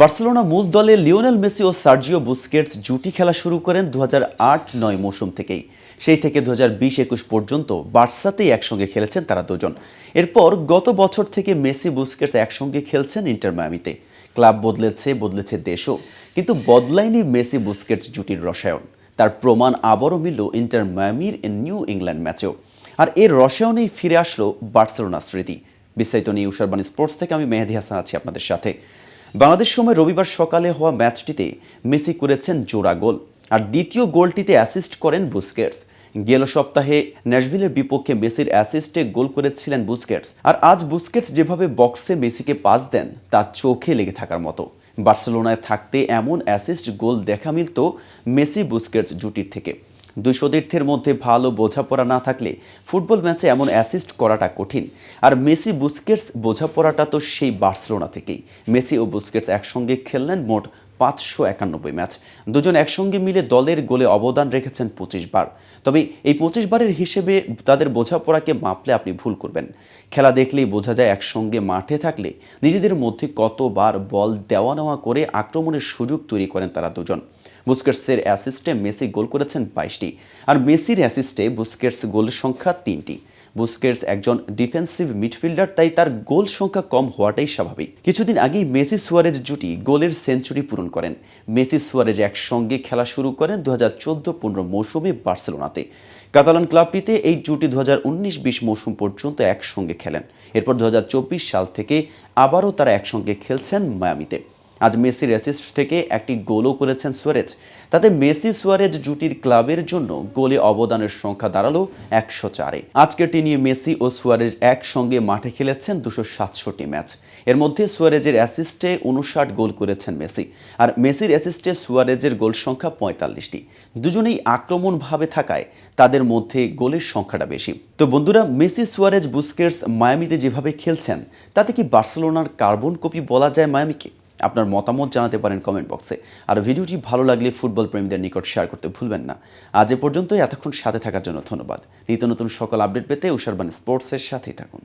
Barcelona মূল দলে Lionel Messi ও সার্জিও বুস্কেটস জুটি খেলা শুরু করেন দু নয় মৌসুম থেকেই। সেই থেকে দু হাজার পর্যন্ত বার্সাতেই একসঙ্গে খেলেছেন তারা দুজন। এরপর গত বছর থেকে মেসি বুস্কেটস একসঙ্গে খেলছেন ইন্টার মায়ামিতে। ক্লাব বদলেছে বদলেছে দেশও। কিন্তু বদলায়নি মেসি বুস্কেটস জুটির রসায়ন। তার প্রমাণ আবারও মিলল ইন্টার মায়ামির নিউ ইংল্যান্ড ম্যাচেও। আর এর রসায়নেই ফিরে আসলো বার্সেলোনা স্মৃতি। বিস্তারিত নিয়ে উষারবাণী স্পোর্টস থেকে আমি মেহেদি হাসান আছি আপনাদের সাথে। বাংলাদেশ সময় রবিবার সকালে হওয়া ম্যাচটিতে মেসি করেছেন জোড়া গোল, আর দ্বিতীয় গোলটিতে অ্যাসিস্ট করেন বুস্কেটস। গেল সপ্তাহে ন্যাশভিলের বিপক্ষে মেসির অ্যাসিস্টে গোল করেছিলেন বুস্কেটস, আর আজ বুস্কেটস যেভাবে বক্সে মেসিকে পাস দেন তা চোখে লেগে থাকার মতো। বার্সেলোনায় থাকতে এমন অ্যাসিস্ট গোল দেখা মিলত মেসি বুস্কেটস জুটির থেকে। দুই সতীর্থের মধ্যে ভালো বোঝাপড়া না থাকলে ফুটবল ম্যাচে এমন অ্যাসিস্ট করাটা কঠিন। আর মেসি বুস্কেটস বোঝাপড়াটা তো সেই বার্সেলোনা থেকেই। মেসি ও বুস্কেটস একসঙ্গে খেললেন মোট পাঁচশো একানব্বই ম্যাচ। দুজন একসঙ্গে মিলে দলের গোলে অবদান রেখেছেন পঁচিশ বার তবে এই পঁচিশ বারের হিসেবে তাদের বোঝাপড়াকে মাপলে আপনি ভুল করবেন। খেলা দেখলেই বোঝা যায় একসঙ্গে মাঠে থাকলে নিজেদের মধ্যে কতবার বল দেওয়া নেওয়া করে আক্রমণের সুযোগ তৈরি করেন তারা দুজন। বুস্কেটসের অ্যাসিস্টে মেসি গোল করেছেন বাইশটি। আর মেসির অ্যাসিস্টে বুস্কেটস গোল সংখ্যা তিনটি। বুস্কেটস একজন ডিফেন্সিভ মিডফিল্ডার, তাই তার গোল সংখ্যা কম হওয়াটাই স্বাভাবিক। কিছুদিন আগেই মেসি সুয়ারেজ জুটি গোলের সেঞ্চুরি পূরণ করেন। মেসি সুয়ারেজ একসঙ্গে খেলা শুরু করেন দু হাজার চোদ্দ পনেরো মৌসুমে বার্সেলোনাতে। কাতালান ক্লাবটিতে এই জুটি দু হাজার উনিশ বিশ মৌসুম পর্যন্ত একসঙ্গে খেলেন। এরপর দু হাজার চব্বিশ সাল থেকে আবারও তারা একসঙ্গে খেলছেন মায়ামিতে। আজ মেসির অ্যাসিস্ট থেকে একটি গোলও করেছেন সুয়ারেজ। তাতে মেসি সুয়ারেজ জুটির ক্লাবের জন্য গোলে অবদানের সংখ্যা দাঁড়াল একশো চারে। আজকের টিনিয়ে মেসি ও সুয়ারেজ একসঙ্গে মাঠে খেলেছেন দুশো সাতষট্টি ম্যাচ। এর মধ্যে সুয়ারেজের অ্যাসিস্টে উনষাট গোল করেছেন মেসি আর মেসির অ্যাসিস্টে সুয়ারেজের গোল সংখ্যা পঁয়তাল্লিশটি। দুজনেই আক্রমণভাবে থাকায় তাদের মধ্যে গোলের সংখ্যাটা বেশি। তো বন্ধুরা, মেসি, সুয়ারেজ, বুস্কেটস, মায়ামিতে যেভাবে খেলছেন, তাতে কি বার্সেলোনার কার্বন কপি বলা যায় মায়ামিকে? আপনার মতামত জানাতে পারেন কমেন্ট বক্সে আর ভিডিওটি ভালো লাগলে ফুটবল প্রেমীদের নিকট শেয়ার করতে ভুলবেন না। আজ এ পর্যন্তই, এতক্ষণ সাথে থাকার জন্য ধন্যবাদ। নিত্য নতুন সকল আপডেট পেতে উষারবান স্পোর্টসের সাথেই থাকুন।